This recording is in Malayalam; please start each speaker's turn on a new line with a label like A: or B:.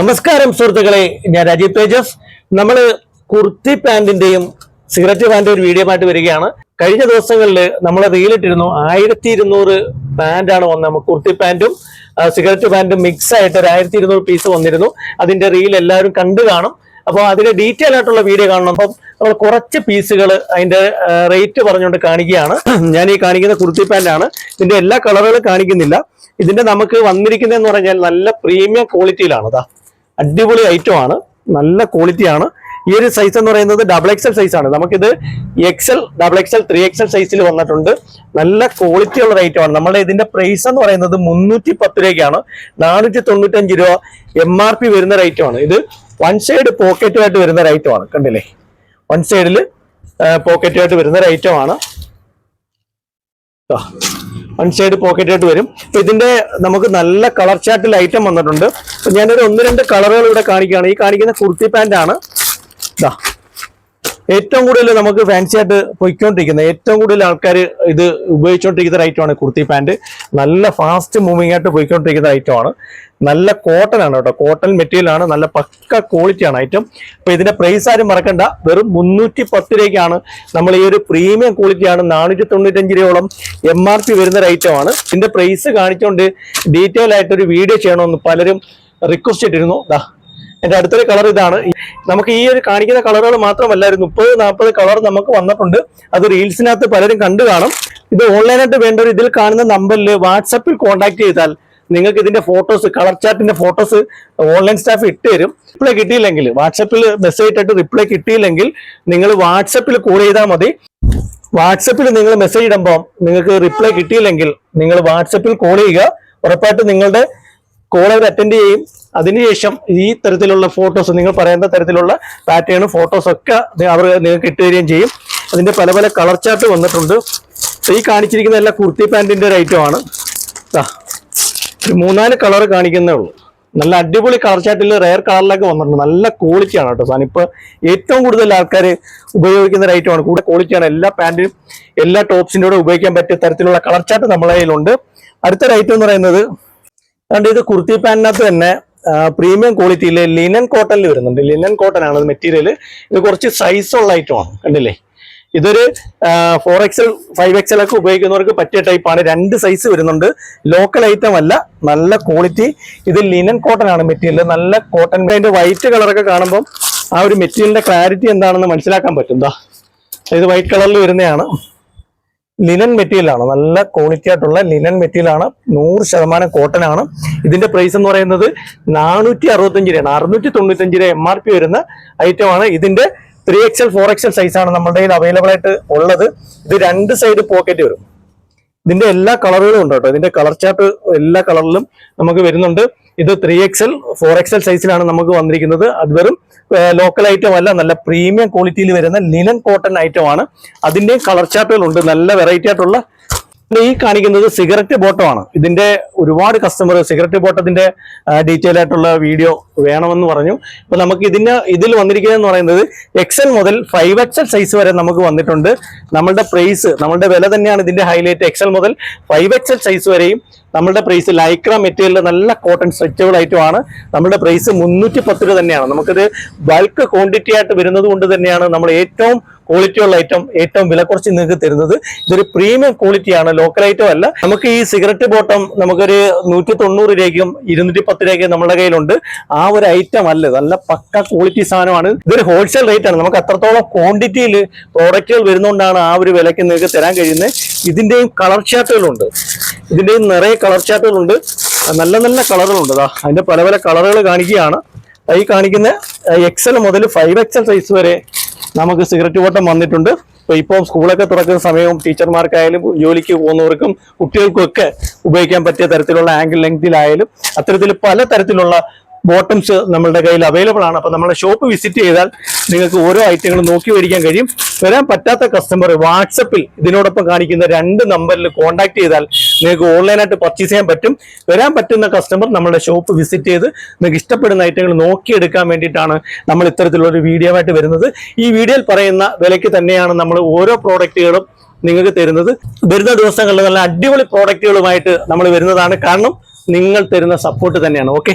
A: നമസ്കാരം സുഹൃത്തുക്കളെ. ഞാൻ രാജീവ് തേജസ്. നമ്മൾ കുർത്തി പാന്റിന്റെയും സിഗരറ്റ് പാന്റ് ഒരു വീഡിയോ ആയിട്ട് വരികയാണ്. കഴിഞ്ഞ ദിവസങ്ങളിൽ നമ്മൾ റീലിട്ടിരുന്നു ആയിരത്തി ഇരുന്നൂറ് പാന്റാണ് വന്നത്. നമുക്ക് കുർത്തി പാന്റും സിഗരറ്റ് പാന്റും മിക്സ് ആയിട്ട് ഒരു ആയിരത്തി ഇരുന്നൂറ് പീസ് വന്നിരുന്നു. അതിന്റെ റീൽ എല്ലാവരും കണ്ടു കാണും. അപ്പോൾ അതിന്റെ ഡീറ്റെയിൽ ആയിട്ടുള്ള വീഡിയോ കാണണം. അപ്പം നമ്മൾ കുറച്ച് പീസുകൾ അതിന്റെ റേറ്റ് പറഞ്ഞുകൊണ്ട് കാണിക്കുകയാണ്. ഞാൻ ഈ കാണിക്കുന്ന കുർത്തി പാന്റാണ് ഇതിന്റെ എല്ലാ കളറുകളും കാണിക്കുന്നില്ല. ഇതിന്റെ നമുക്ക് വന്നിരിക്കുന്നതെന്ന് പറഞ്ഞാൽ നല്ല പ്രീമിയം ക്വാളിറ്റിയിലാണ് അതാ അടിപൊളി ഐറ്റം ആണ്. നല്ല ക്വാളിറ്റിയാണ് ഈ ഒരു സൈസ് എന്ന് പറയുന്നത് ഡബിൾ എക്സൽ സൈസ് ആണ്. നമുക്കിത് XL double XL three XL സൈസിൽ വന്നിട്ടുണ്ട്. നല്ല ക്വാളിറ്റി ഉള്ള ആണ്. നമ്മുടെ ഇതിന്റെ പ്രൈസ് എന്ന് പറയുന്നത് മുന്നൂറ്റി പത്ത് രൂപയ്ക്കാണ്. നാനൂറ്റി തൊണ്ണൂറ്റഞ്ച് രൂപ എം ആർ പി വരുന്ന ആണ്. ഇത് വൺ സൈഡ് പോക്കറ്റുമായിട്ട് വരുന്ന ആണ്. കണ്ടില്ലേ? വൺ സൈഡിൽ പോക്കറ്റുമായിട്ട് വരുന്ന ആണ്. സൈഡ് പോക്കറ്റ് ആയിട്ട് വരും. അപ്പൊ ഇതിന്റെ നമുക്ക് നല്ല കളർ ചാർട്ടിൽ ഐറ്റം വന്നിട്ടുണ്ട്. ഞാനൊരു ഒന്ന് രണ്ട് കളറുകൾ ഇവിടെ കാണിക്കുകയാണ്. ഈ കാണിക്കുന്ന കുർത്തി പാന്റ് ആണ്. ഇതാ ഏറ്റവും കൂടുതൽ നമുക്ക് ഫാൻസി ആയിട്ട് പോയിക്കൊണ്ടിരിക്കുന്ന ഏറ്റവും കൂടുതൽ ആൾക്കാർ ഇത് ഉപയോഗിച്ചുകൊണ്ടിരിക്കുന്ന ഐറ്റമാണ് കുർത്തി പാന്റ് നല്ല ഫാസ്റ്റ് മൂവിങ് ആയിട്ട് പോയിക്കൊണ്ടിരിക്കുന്ന ഐറ്റമാണ് നല്ല കോട്ടൺ ആണ് കേട്ടോ. കോട്ടൺ മെറ്റീരിയൽ ആണ്. നല്ല പക്ക ക്വാളിറ്റി ആണ് ഐറ്റം അപ്പൊ ഇതിന്റെ പ്രൈസ് ആരും മറക്കണ്ട. വെറും മുന്നൂറ്റി പത്ത് രൂപയ്ക്കാണ്. നമ്മൾ ഈ ഒരു പ്രീമിയം ക്വാളിറ്റി ആണ്. നാനൂറ്റി തൊണ്ണൂറ്റഞ്ച് രൂപയോളം എം ആർ പി വരുന്ന ഒരു ഐറ്റം ആണ്. ഇതിന്റെ പ്രൈസ് കാണിച്ചുകൊണ്ട് ഡീറ്റെയിൽ ആയിട്ട് ഒരു വീഡിയോ ചെയ്യണമെന്ന് പലരും റിക്വസ്റ്റ് ഇട്ടിരുന്നു. ദാ എന്റെ അടുത്തൊരു കളർ ഇതാണ്. നമുക്ക് ഈ ഒരു കാണിക്കുന്ന കളറുകൾ മാത്രമല്ല ഒരു മുപ്പത് നാൽപ്പത് കളർ നമുക്ക് വന്നിട്ടുണ്ട്. അത് റീൽസിനകത്ത് പലരും കണ്ടു കാണും. ഇത് ഓൺലൈനായിട്ട് വേണ്ടവർ ഇതിൽ കാണുന്ന നമ്പറിൽ വാട്സപ്പിൽ കോൺടാക്ട് ചെയ്താൽ നിങ്ങൾക്ക് ഇതിന്റെ ഫോട്ടോസ് കളർ ചാറ്റിന്റെ ഫോട്ടോസ് ഓൺലൈൻ സ്റ്റാഫ് ഇട്ട് തരും. റിപ്ലൈ കിട്ടിയില്ലെങ്കിൽ വാട്സപ്പിൽ മെസ്സേജ് ഇട്ടിട്ട് റിപ്ലൈ കിട്ടിയില്ലെങ്കിൽ നിങ്ങൾ വാട്സപ്പിൽ കോൾ ചെയ്താൽ മതി. വാട്സപ്പിൽ നിങ്ങൾ മെസ്സേജ് ഇടുമ്പോൾ നിങ്ങൾക്ക് റിപ്ലൈ കിട്ടിയില്ലെങ്കിൽ നിങ്ങൾ വാട്സപ്പിൽ കോൾ ചെയ്യുക. ഉറപ്പായിട്ട് നിങ്ങളുടെ കോൾ അവർ അറ്റൻഡ് ചെയ്യും. അതിനുശേഷം ഈ തരത്തിലുള്ള ഫോട്ടോസ് നിങ്ങൾ പറയുന്ന തരത്തിലുള്ള പാറ്റേൺ ഫോട്ടോസ് ഒക്കെ അവർ നിങ്ങൾക്ക് ഇട്ടുതരികയും ചെയ്യും. അതിന്റെ പല പല കളർ ചാർട്ട് വന്നിട്ടുണ്ട്. ഈ കാണിച്ചിരിക്കുന്ന എല്ലാ കുർത്തി പാന്റിന്റെ ഒരു ഐറ്റം ആണ്. ദാ, ഒരു മൂന്നാൽ കളർ കാണിക്കുന്നേ ഉള്ളൂ. നല്ല അടിപൊളി കളർ ചാർട്ടിൽ റെയർ കളറിലൊക്കെ വന്നിട്ടുണ്ട്. നല്ല ക്വാളിറ്റി ആണ് കേട്ടോ സാധനം. ഇപ്പോൾ ഏറ്റവും കൂടുതൽ ആൾക്കാർ ഉപയോഗിക്കുന്ന ഒരു ഐറ്റമാണ് കൂടെ ക്വാളിറ്റിയാണ് എല്ലാ പാന്റിനും എല്ലാ ടോപ്സിന്റെ കൂടെ ഉപയോഗിക്കാൻ പറ്റിയ തരത്തിലുള്ള കളർ ചാർട്ട് നമ്മളെ കയ്യിലുണ്ട്. അടുത്തൊരു ഐറ്റം എന്ന് പറയുന്നത് അതുകൊണ്ട് ഇത് കുർത്തി പാന്റിനകത്ത് തന്നെ പ്രീമിയം ക്വാളിറ്റിയിൽ ലിനൻ കോട്ടണിൽ വരുന്നുണ്ട്. ലിനൻ കോട്ടൺ ആണ് മെറ്റീരിയൽ ഇത് കുറച്ച് സൈസ് ഉള്ള ഐറ്റമാണ് കണ്ടില്ലേ? ഇതൊരു ഫോർ എക്സൽ ഫൈവ് എക്സൽ ഒക്കെ ഉപയോഗിക്കുന്നവർക്ക് പറ്റിയ ടൈപ്പാണ് രണ്ട് സൈസ് വരുന്നുണ്ട്. ലോക്കൽ ഐറ്റം അല്ല നല്ല ക്വാളിറ്റി ഇത് ലിനൻ കോട്ടൺ ആണ് മെറ്റീരിയൽ നല്ല കോട്ടൺ അതിന്റെ വൈറ്റ് കളറൊക്കെ കാണുമ്പോൾ ആ ഒരു മെറ്റീരിയലിന്റെ ക്ലാരിറ്റി എന്താണെന്ന് മനസ്സിലാക്കാൻ പറ്റും. ഇത് വൈറ്റ് കളറിൽ വരുന്നതാണ്. ലിനൻ മെറ്റീരിയൽ ആണ്. നല്ല ക്വാളിറ്റി ആയിട്ടുള്ള ലിനൻ മെറ്റീരിയൽ ആണ്. നൂറ് ശതമാനം കോട്ടൺ ആണ്. ഇതിന്റെ പ്രൈസ് എന്ന് പറയുന്നത് നാനൂറ്റി അറുപത്തഞ്ച് രൂപയാണ്. അറുന്നൂറ്റി തൊണ്ണൂറ്റഞ്ച് രൂപ എം ആർ പി വരുന്ന ഐറ്റം ആണ്. ഇതിന്റെ ത്രീ എക്സൽ ഫോർ എക്സൽ ആണ് നമ്മുടെ കയ്യിൽ അവൈലബിൾ ആയിട്ട് ഉള്ളത്. ഇത് രണ്ട് സൈഡ് പോക്കറ്റ് വരും. ഇതിന്റെ എല്ലാ കളറുകളും ഉണ്ട് കേട്ടോ. ഇതിന്റെ കളർ ചാർട്ട് എല്ലാ കളറിലും നമുക്ക് വരുന്നുണ്ട്. ഇത് ത്രീ എക്സൽ ഫോർ എക്സൽ സൈസിലാണ് നമുക്ക് വന്നിരിക്കുന്നത്. അത് വെറും ലോക്കൽ ഐറ്റം അല്ല നല്ല പ്രീമിയം ക്വാളിറ്റിയിൽ വരുന്ന ലിനൻ കോട്ടൺ ഐറ്റം ആണ്. അതിന്റെയും കളർ ചാർട്ടുകൾ ഉണ്ട്. നല്ല വെറൈറ്റി ആയിട്ടുള്ള ഈ കാണിക്കുന്നത് സിഗരറ്റ് ബോട്ടമാണ്. ഇതിന്റെ ഒരുപാട് കസ്റ്റമർ സിഗരറ്റ് ബോട്ടത്തിന്റെ ഡീറ്റെയിൽ ആയിട്ടുള്ള വീഡിയോ വേണമെന്ന് പറഞ്ഞു. അപ്പൊ നമുക്ക് ഇതിന് ഇതിൽ വന്നിരിക്കുന്നതെന്ന് പറയുന്നത് എക്സൽ മുതൽ ഫൈവ് എക്സൽ സൈസ് വരെ നമുക്ക് വന്നിട്ടുണ്ട്. നമ്മളുടെ പ്രൈസ് നമ്മളുടെ വില തന്നെയാണ് ഇതിന്റെ ഹൈലൈറ്റ് എക്സൽ മുതൽ ഫൈവ് എക്സൽ സൈസ് വരെയും നമ്മളുടെ പ്രൈസ് ലൈക്ര മെറ്റീരിയൽ നല്ല കോട്ടൺ സ്ട്രെച്ചബിൾ ഐറ്റമാണ് നമ്മുടെ പ്രൈസ് മുന്നൂറ്റി പത്ത് രൂപ തന്നെയാണ്. നമുക്കിത് ബൾക്ക് ക്വാണ്ടിറ്റി ആയിട്ട് വരുന്നത് കൊണ്ട് തന്നെയാണ് നമ്മൾ ഏറ്റവും ക്വാളിറ്റി ഉള്ള ഐറ്റം ഏറ്റവും വില കുറച്ച് നിങ്ങൾക്ക് തരുന്നത്. ഇതൊരു പ്രീമിയം ക്വാളിറ്റിയാണ് ലോക്കൽ ഐറ്റം അല്ല. നമുക്ക് ഈ സിഗരറ്റ് ബോട്ടം നമുക്കൊരു നൂറ്റി തൊണ്ണൂറ് രൂപയ്ക്കും ഇരുന്നൂറ്റി പത്ത് രൂപയ്ക്കും നമ്മുടെ കയ്യിലുണ്ട്. ആ ഒരു ഐറ്റം അല്ല നല്ല പക്ക ക്വാളിറ്റി സാധനമാണ്. ഇതൊരു ഹോൾസെയിൽ റേറ്റ് ആണ്. നമുക്ക് അത്രത്തോളം ക്വാണ്ടിറ്റിയിൽ പ്രോഡക്റ്റുകൾ വരുന്നതുകൊണ്ടാണ് ആ ഒരു വിലയ്ക്ക് നിങ്ങൾക്ക് തരാൻ കഴിയുന്നത്. ഇതിന്റെയും കളർ ചാർട്ടുകളുണ്ട് ഇതിന്റെയും നിറയെ കളർ ചാർട്ടുകളുണ്ട് നല്ല നല്ല കളറുകളുണ്ട് അതാ അതിന്റെ പല പല കളറുകൾ കാണിക്കുകയാണ്. ഈ കാണിക്കുന്ന എക്സൽ മുതൽ ഫൈവ് എക്സൽ സൈസ് വരെ നമുക്ക് സിഗരറ്റ് വോട്ടം വന്നിട്ടുണ്ട്. ഇപ്പൊ ഇപ്പോൾ സ്കൂളൊക്കെ തുറക്കുന്ന സമയവും ടീച്ചർമാർക്കായാലും ജോലിക്ക് പോകുന്നവർക്കും കുട്ടികൾക്കും ഒക്കെ ഉപയോഗിക്കാൻ പറ്റിയ തരത്തിലുള്ള ആംഗിൾ ലെങ്തിലായാലും അത്തരത്തിൽ പല തരത്തിലുള്ള ബോട്ടംസ് നമ്മളുടെ കയ്യിൽ അവൈലബിൾ ആണ്. അപ്പൊ നമ്മുടെ ഷോപ്പ് വിസിറ്റ് ചെയ്താൽ നിങ്ങൾക്ക് ഓരോ ഐറ്റങ്ങളും നോക്കി മേടിക്കാൻ കഴിയും. വരാൻ പറ്റാത്ത കസ്റ്റമർ വാട്സപ്പിൽ ഇതിനോടൊപ്പം കാണിക്കുന്ന രണ്ട് നമ്പറിൽ കോൺടാക്ട് ചെയ്താൽ നിങ്ങൾക്ക് ഓൺലൈനായിട്ട് പർച്ചേസ് ചെയ്യാൻ പറ്റും. വരാൻ പറ്റുന്ന കസ്റ്റമർ നമ്മുടെ ഷോപ്പ് വിസിറ്റ് ചെയ്ത് നിങ്ങൾക്ക് ഇഷ്ടപ്പെടുന്ന ഐറ്റങ്ങൾ നോക്കിയെടുക്കാൻ വേണ്ടിയിട്ടാണ് നമ്മൾ ഇത്തരത്തിലുള്ള ഒരു വീഡിയോ ആയിട്ട് വരുന്നത്. ഈ വീഡിയോയിൽ പറയുന്ന വിലയ്ക്ക് തന്നെയാണ് നമ്മൾ ഓരോ പ്രോഡക്റ്റുകളും നിങ്ങൾക്ക് തരുന്നത്. വരുന്ന ദിവസങ്ങളിൽ നല്ല അടിപൊളി പ്രോഡക്റ്റുകളുമായിട്ട് നമ്മൾ വരുന്നതാണ്. കാരണം നിങ്ങൾ തരുന്ന സപ്പോർട്ട് തന്നെയാണ്. ഓക്കെ